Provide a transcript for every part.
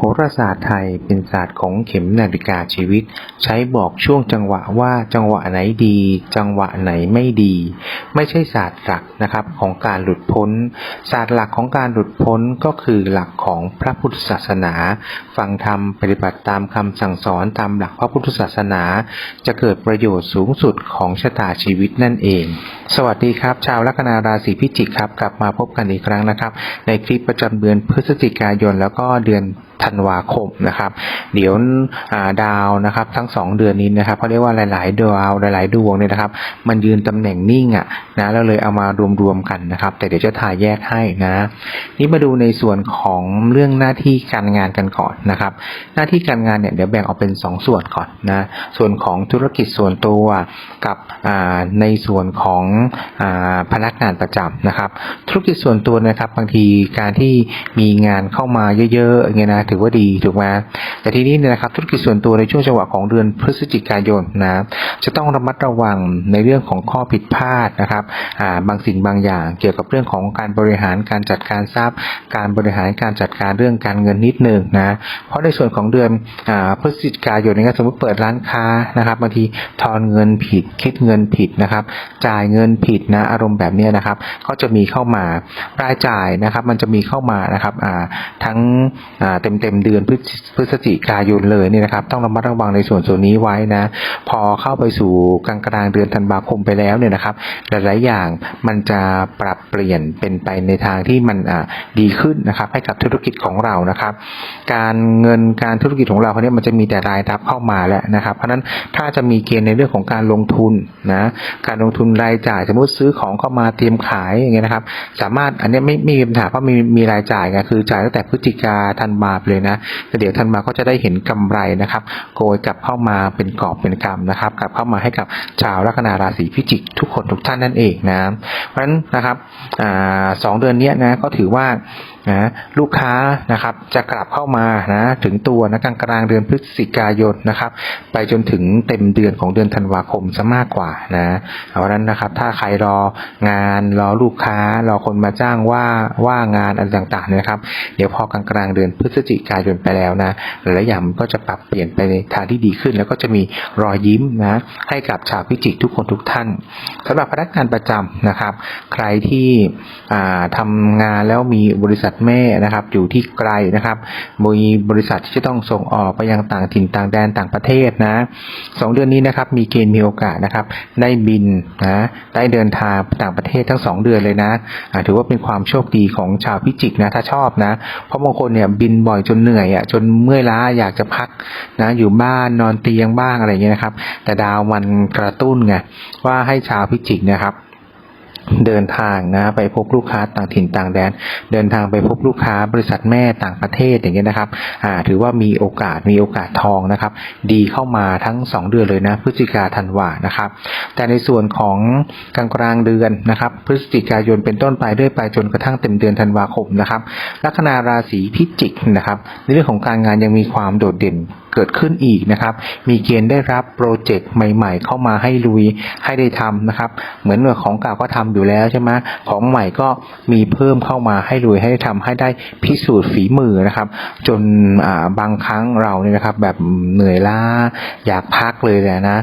โหราศาสตร์ไทยเป็นศาสตร์ของเข็มนาฬิกาชีวิต ใช้บอกช่วงจังหวะว่าจังหวะไหนดี จังหวะไหนไม่ดี ไม่ใช่ศาสตร์หลักนะครับของการหลุดพ้น ศาสตร์หลักของการหลุดพ้นก็คือหลักของพระพุทธศาสนา ฟังธรรมปฏิบัติตามคำสั่งสอนตามหลักพระพุทธศาสนา จะเกิดประโยชน์สูงสุดของชะตาชีวิตนั่นเอง สวัสดีครับ ชาวลัคนาราศีพิจิกครับกลับมาพบกันอีกครั้งนะครับ ในคลิปประจำเดือนพฤศจิกายนแล้วก็เดือน ธันวาคมนะครับ เดี๋ยวาดาวนะครับ ทั้งสองเดือนนี้นะครับเขาเรียกว่าหลาย ๆ ดาวหลาย ๆ ดวงเนี่ยนะครับ มันยืนตำแหน่งนิ่งอะนะแล้วเลยเอามารวมๆกันนะครับ แต่เดี๋ยวจะถ่ายแยกให้นะ นี่มาดูในส่วนของเรื่องหน้าที่การงานกันก่อนนะครับ หน้าที่การงานเนี่ยเดี๋ยวแบ่งออกเป็น 2ส่วนก่อนนะส่วนของธุรกิจส่วนตัวกับในส่วนของอพนักงานประจำนะครับ ธุรกิจส่วนตัวนะครับบางทีการที่มีงานเข้ามาเยอะๆอย่างเงี้ยนะถือว่าดีถูกไหมแต่ทีนี้เนี่ยนะครับธุรกิจส่วนตัวในช่วงจังหวะของเดือนพฤศจิกายนนะจะต้องระมัดระวังในเรื่องของข้อผิดพลาดนะครับาบางสิ่งบางอย่าง เกี่ยวกับเรื่องของการบริหารการจัดการทรัพย์ การบริหารการจัดการเรื่องการเงินนิดหนึ่งนะเพราะในส่วนของเดือนอพฤศจิกายนนี่ยสมมติเปิดร้านค้านะครับบางทีทอนเงินผิด คิดเงินผิดนะครับ จ่ายเงินผิดนะอารมณ์แบบนี้นะครับ ก็จะมีเข้ามารายจ่ายนะครับ มันจะมีเข้ามานะครับทั้งเต็มเต็มเดือนพฤศจิกายนเลยเนี่ยนะครับ ต้องระมัดระวังในส่วนส่วนนี้ไว้นะ พอเข้าไปสู่กลางกลางเดือนธันวาคมไปแล้วเนี่ยนะครับ หลายๆอย่างมันจะปรับเปลี่ยนเป็นไปในทางที่มันอ่าดีขึ้นนะครับ ให้กับธุรกิจของเรานะครับ การเงินการธุรกิจของเราเขาเนี่ยมันจะมีแต่รายรับเข้ามาแล้วนะครับ เพราะฉะนั้นถ้าจะมีเกณฑ์ในเรื่องของการลงทุนนะการลงทุนรายจ่ายสมมติซื้อของเข้ามาเตรียมขายอย่างเงี้ยนะครับ สามารถอันนี้ไม่ไม่มีปัญหาเพราะมีมีรายจ่ายไงคือจ่ายตั้งแต่พฤศจิกาธันวาไปเลยนะแต่เดี๋ยวท่านมาก็จะได้เห็นกำไรนะครับ โกยกลับเข้ามาเป็นกอบเป็นกำนะครับ กลับเข้ามาให้กับชาวลัคนาราศีพิจิกทุกคนทุกท่านนั่นเองนะเพราะฉะนั้นนะครับอสองเดือนนี้นะก็ถือว่า นะลูกค้านะครับจะกลับเข้ามานะถึงตัวนะกลางกลางเดือนพฤศจิกายนนะครับ ไปจนถึงเต็มเดือนของเดือนธันวาคมซะมากกว่านะเพราะฉะนั้นนะครับถ้าใครรองานรอลูกค้ารอคนมาจ้างว่าว่างานอะไรต่างๆนะครับ เดี๋ยวพอกลางกลางเดือนพฤศจิกายนไปแล้วนะหลายอย่างมันก็จะปรับเปลี่ยนไปในทางที่ดีขึ้น แล้วก็จะมีรอยยิ้มนะให้กับชาวพิจิกทุกคนทุกท่านสำหรับพนักงานประจำนะครับ ใครที่อ่าทำงานแล้วมีบริษัทแม่นะครับอยู่ที่ไกลนะครับมีบริษัทที่จะต้องส่งออกไปยังต่างถิ่นต่างแดนต่างประเทศนะสองเดือนนี้นะครับมีเกณฑ์มีโอกาสนะครับ ได้บินนะได้เดินทางต่างประเทศทั้งสองเดือนเลยนะถือว่าเป็นความโชคดีของชาวพิจิกนะถ้าชอบนะ เพราะบางคนเนี่ยบินบ่อยจนเหนื่อยอะจนเมื่อยล้าอยากจะพักนะอยู่บ้านนอนเตียงบ้างอะไรเงี้ยนะครับ แต่ดาวมันกระตุ้นไงว่าให้ชาวพิจิกนะครับ เดินทางนะไปพบลูกค้าต่างถิ่นต่างแดน เดินทางไปพบลูกค้าบริษัทแม่ต่างประเทศอย่างเงี้ยนะครับอ่าถือว่ามีโอกาสมีโอกาสทองนะครับ ดีเข้ามาทั้ง 2 เดือนเลยนะพฤศจิกาธันวานะครับ แต่ในส่วนของกลางกลางเดือนนะครับ พฤศจิกายนเป็นต้นไปเรื่อยไปจนกระทั่งเต็มเดือนธันวาคมนะครับลัคนาราศีพิจิกนะครับ ในเรื่องของการงานยังมีความโดดเด่น เกิดขึ้นอีกนะครับ มีเกณฑ์ได้รับโปรเจกต์ใหม่ ๆ เข้ามาให้ลุยให้ได้ทำนะครับ เหมือนกับของเก่าก็ทำอยู่แล้วใช่ไหมของใหม่ก็มีเพิ่มเข้ามาให้ลุยให้ได้ทำให้ได้พิสูจน์ฝีมือนะครับ จนบางครั้งเราเนี่ยนะครับ แบบเหนื่อยล้าอยากพักเลยแหละนะ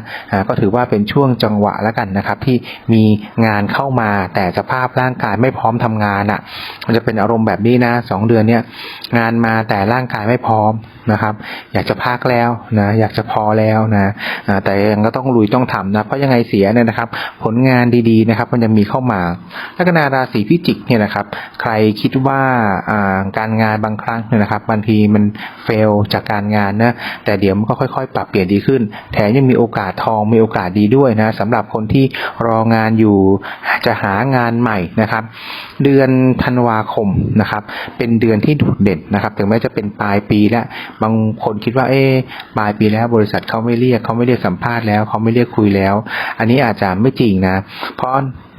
ก็ถือว่าเป็นช่วงจังหวะแล้วกันนะครับ ที่มีงานเข้ามาแต่สภาพร่างกายไม่พร้อมทำงานอะ มันจะเป็นอารมณ์แบบนี้นะสองเดือนเนี้ยงานมาแต่ร่างกายไม่พร้อมนะครับ อยากจะพักแล้วนะอยากจะพอแล้วนะแต่ยังก็ต้องลุยต้องทำนะเพราะยังไงเสียเนี่ยนะครับ ผลงานดีๆนะครับ มันจะมีเข้ามาลัคนาราศีพิจิกเนี่ยนะครับใครคิดว่าอ่าการงานบางครั้งเนี่ยนะครับบางทีมันเฟลจากการงานนะแต่เดี๋ยวมันก็ค่อยๆ ปรับเปลี่ยนดีขึ้น แถมยังมีโอกาสทองมีโอกาสดีด้วยนะสำหรับคนที่รองานอยู่จะหางานใหม่นะครับ เดือนธันวาคมนะครับ เป็นเดือนที่โดดเด่นนะครับ ถึงแม้จะเป็นปลายปีแล้วบางคนคิดว่าเอ๊ะปลายปีแล้วบริษัทเขาไม่เรียกเขาไม่เรียกสัมภาษณ์แล้วเขาไม่เรียกคุยแล้ว อันนี้อาจจะไม่จริงนะ เพราะ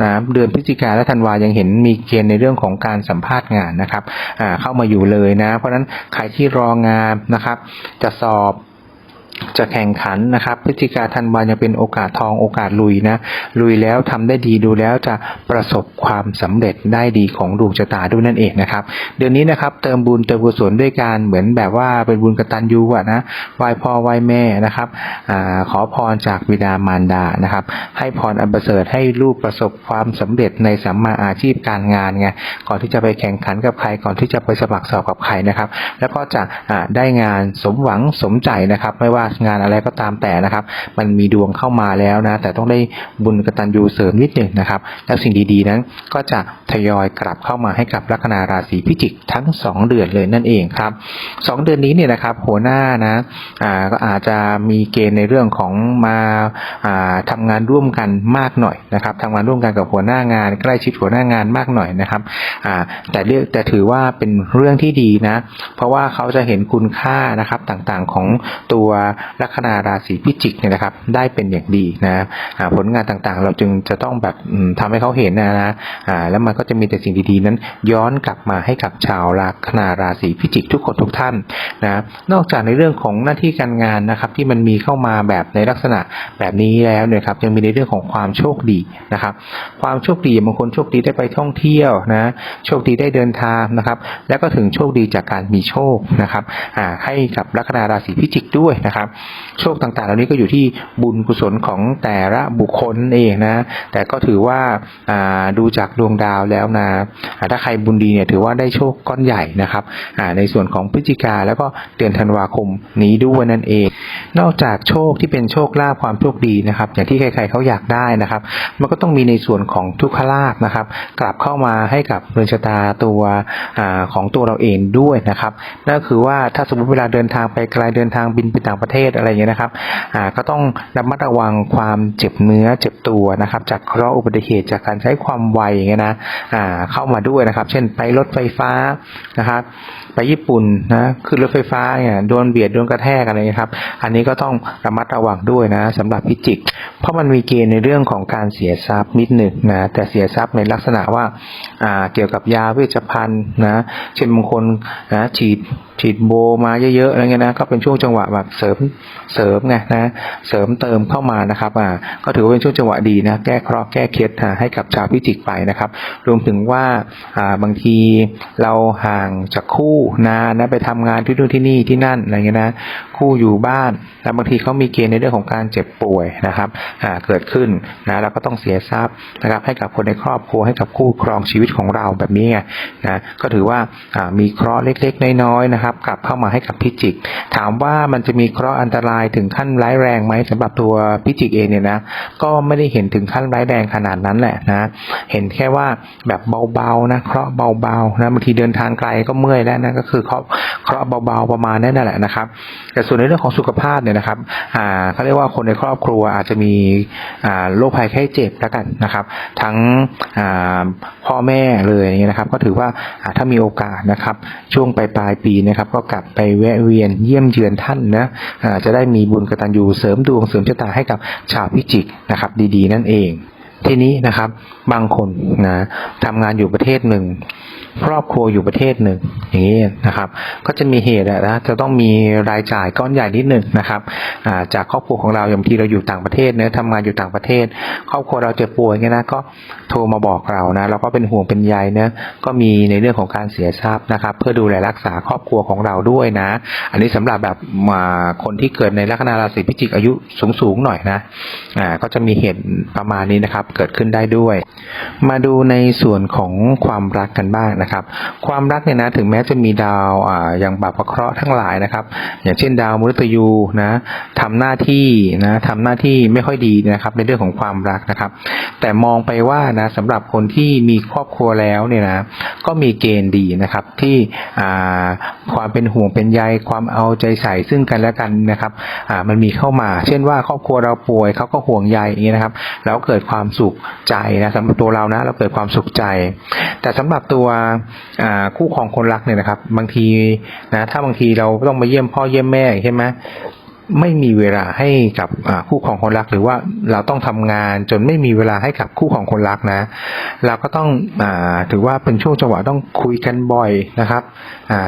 นะเดือนพฤศจิกาและธันวายังเห็นมีเกณฑ์ในเรื่องของการสัมภาษณ์งานนะครับเข้ามาอยู่เลยนะ เพราะฉะนั้นใครที่รองานนะครับ จะสอบ จะแข่งขันนะครับพฤศจิกาธันวายังเป็นโอกาสทองโอกาสลุยนะ ลุยแล้วทำได้ดีดูแล้วจะประสบความสำเร็จได้ดีของดวงชะตาด้วยนั่นเองนะครับ เดือนนี้นะครับเติมบุญเติมกุศลด้วยการเหมือนแบบว่าเป็นบุญกตัญญูอะนะไหว้พ่อไหว้แม่นะครับอขอพรจากบิดามารดานะครับ ให้พรอันประเสริฐให้ลูกประสบความสำเร็จในสัมมาอาชีพการงานไงก่อนที่จะไปแข่งขันกับใครก่อนที่จะไปสมัครสอบกับใครนะครับ แล้วก็จะได้งานสมหวังสมใจนะครับ ไม่ว่างานอะไรก็ตามแต่นะครับ มันมีดวงเข้ามาแล้วนะ แต่ต้องได้บุญกตัญญูเสริมนิดหนึ่งนะครับ แล้วสิ่งดีๆนั้นก็จะทยอยกลับเข้ามาให้กับลัคนาราศีพิจิกทั้ง 2 เดือนเลยนั่นเองครับสองเดือนนี้เนี่ยนะครับหัวหน้านะอ่าก็อาจจะมีเกณฑ์ในเรื่องของมาอ่าทำงานร่วมกันมากหน่อยนะครับทำงานร่วมกันกับหัวหน้างาน ใกล้ชิดหัวหน้างานมากหน่อยนะครับอ่าแต่เรื่องแต่ถือว่าเป็นเรื่องที่ดีนะ เพราะว่าเขาจะเห็นคุณค่านะครับต่างๆของตัวลัคนาราศีพิจิกเนี่ยนะครับ ได้เป็นอย่างดีนะผลงานต่างๆ เราจึงจะต้องแบบอืมทำให้เขาเห็นนะนะแล้วมันก็จะมีแต่สิ่งดีๆนั้น ย้อนกลับมาให้กับชาวลัคนาราศีพิจิกทุกคนทุกท่านนะนอกจากในเรื่องของหน้าที่การงานนะครับ ที่มันมีเข้ามาแบบในลักษณะแบบนี้แล้วเนี่ยครับยังมีในเรื่องของความโชคดีนะครับ ความโชคดีบางคนโชคดีได้ไปท่องเที่ยวนะโชคดีได้เดินทางนะครับ แล้วก็ถึงโชคดีจากการมีโชคนะครับให้กับลัคนาราศีพิจิกด้วยนะครับโชคต่างๆ เหล่านี้ก็อยู่ที่บุญกุศลของแต่ละบุคคลเองนะ แต่ก็ถือว่าดูจากดวงดาวแล้วนะถ้าใครบุญดีเนี่ยถือว่าได้โชคก้อนใหญ่นะครับในส่วนของพฤศจิกาแล้วก็เดือนธันวาคมนี้ด้วยนั่นเอง นอกจากโชคที่เป็นโชคลาภความโชคดีนะครับ อย่างที่ใครๆเขาอยากได้นะครับ มันก็ต้องมีในส่วนของทุกขลาภนะครับ กลับเข้ามาให้กับเรือนชะตาตัวอของตัวเราเองด้วยนะครับนั่นก็คือว่าถ้าสมมติเวลาเดินทางไปไกลเดินทางบินไปต่างประเทศอะไรเงี้ยนะครับอ่าก็ต้องระมัดระวังความเจ็บเนื้อเจ็บตัวนะครับ จากเคราะห์อุบัติเหตุจากการใช้ความไวอย่างเงี้ยนะอ่าเข้ามาด้วยนะครับ เช่นไปรถไฟฟ้านะครับ ไปญี่ปุ่นนะขึ้นรถไฟฟ้าเนี่ยโดนเบียดโดนกระแทกอะไรเงี้ยครับ อันนี้ก็ต้องระมัดระวังด้วยนะสำหรับพิจิก เพราะมันมีเกณฑ์ในเรื่องของการเสียทรัพย์นิดหนึ่งนะแต่เสียทรัพย์ในลักษณะว่าอ่าเกี่ยวกับยาเวชภัณฑ์นะเช่นบางคนนะฉีดฉีดโบมาเยอะๆอะไรเงี้ยนะก็เป็นช่วงจังหวะแบบเสริมเสริมไงนะ เสริมเติมเข้ามานะครับอ่าก็ถือว่าเป็นช่วงจังหวะดีนะ แก้เคราะห์แก้เคล็ดให้กับชาวพิจิกไปนะครับ รวมถึงว่าอ่าบางทีเราห่างจากคู่นานนะไปทำงานที่นู่นที่นี่ที่นั่นอะไรเงี้ยนะ คู่อยู่บ้านแล้วบางทีเขามีเกณฑ์ในเรื่องของการเจ็บป่วยนะครับอ่าเกิดขึ้นนะเราก็ต้องเสียทรัพย์นะครับ ให้กับคนในครอบครัวให้กับคู่ครองชีวิตของเราแบบนี้ไงนะก็ถือว่าอ่ามีเคราะห์เล็กๆน้อยๆนะครับกลับเข้ามาให้กับพิจิก ถามว่ามันจะมีเคราะห์อันตรายถึงขั้นร้ายแรงไหมสำหรับตัวพิจิกเองเนี่ยนะก็ไม่ได้เห็นถึงขั้นร้ายแรงขนาดนั้นแหละนะเห็นแค่ว่าแบบเบาๆนะเคราะห์เบาๆนะบางทีเดินทางไกลก็เมื่อยแล้วนะก็คือเคราะห์เคราะห์เบาๆประมาณนั้นนั่นแหละนะครับ แต่ส่วนในเรื่องของสุขภาพเนี่ยนะครับอ่าเขาเรียกว่าคนในครอบครัวอาจจะมีอ่าโรคภัยไข้เจ็บแล้วกันนะครับ ทั้งอ่าพ่อแม่เลยอย่างเงี้ยนะครับ ก็ถือว่าถ้ามีโอกาสนะครับ ช่วงปลายปลายปีนะครับ ก็กลับไปแวะเวียนเยี่ยมเยือนท่านนะอ่าจะได้มีบุญกตัญญูเสริมดวงเสริมชะตาให้กับชาวพิจิกนะครับ ดีๆ นั่นเอง ทีนี้นะครับ บางคนนะทำงานอยู่ประเทศหนึ่งครอบครัวอยู่ประเทศหนึ่งอย่างนี้นะครับ ก็จะมีเหตุนะจะต้องมีรายจ่ายก้อนใหญ่นิดหนึ่งนะครับาจากครอบครัวของเราอย่างที่เราอยู่ต่างประเทศเนะทำงานอยู่ต่างประเทศ ครอบครัวเราเจ็บป่วยเงี้ยนะก็โทรมาบอกเรานะเราก็เป็นห่วงเป็นใยเนะก็มีในเรื่องของการเสียทรัพย์นะครับ เพื่อดูแลรักษาครอบครัวของเราด้วยนะ อันนี้สำหรับแบบคนที่เกิดในลัคนาราศีพิจิกอายุสูงๆหน่อยนะอ่าก็จะมีเหตุประมาณนี้นะครับเกิดขึ้นได้ด้วย มาดูในส่วนของความรักกันบ้างนะครับ ความรักเนี่ยนะถึงแม้จะมีดาวอ่าอย่างบาปเคราะห์ทั้งหลายนะครับ อย่างเช่นดาวมฤตยูนะทำหน้าที่นะทำหน้าที่ไม่ค่อยดีนะครับ ในเรื่องของความรักนะครับ แต่มองไปว่านะสำหรับคนที่มีครอบครัวแล้วเนี่ยนะก็มีเกณฑ์ดีนะครับที่อ่าความเป็นห่วงเป็นใยความเอาใจใส่ซึ่งกันและกันนะครับอ่ามันมีเข้ามา เช่นว่าครอบครัวเราป่วยเขาก็ห่วงใยอย่างนี้นะครับ แล้วเกิดความสุขใจนะสำหรับตัวเรานะเราเกิดความสุขใจ แต่สำหรับตัวคู่ของคนรักเนี่ยนะครับ บางทีนะถ้าบางทีเราต้องมาเยี่ยมพ่อเยี่ยมแม่ใช่ไหม ไม่มีเวลาให้กับคู่ของคนรัก หรือว่าเราต้องทำงานจนไม่มีเวลาให้กับคู่ของคนรักนะ เราก็ต้องอถือว่าเป็นช่วงจังหวะต้องคุยกันบ่อยนะครับ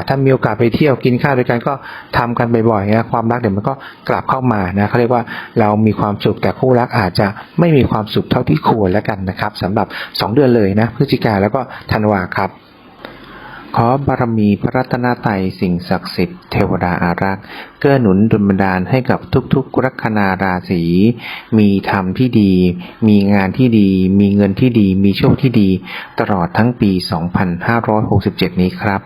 ถ้ามีโอกาสไปเที่ยวกินข้าวด้วยกันก็ทำกันบ่อยๆนะความรักเดี๋ยวมันก็กลับเข้ามานะเขาเรียกว่าเรามีความสุขแต่คู่รักอาจจะไม่มีความสุขเท่าที่ควรแล้วกันนะครับสำหรับ 2 เดือนเลยนะพฤศจิกาแล้วก็ธันวาครับ ขอบารมีพระรัตนตรัยสิ่งศักดิ์สิทธิ์เทวดาอารักษ์เกื้อหนุนดลบันดาลให้กับทุกๆลัคนาราศีมีธรรมที่ดี มีงานที่ดี มีเงินที่ดี มีโชคที่ดี ตลอดทั้งปี 2567 นี้ครับ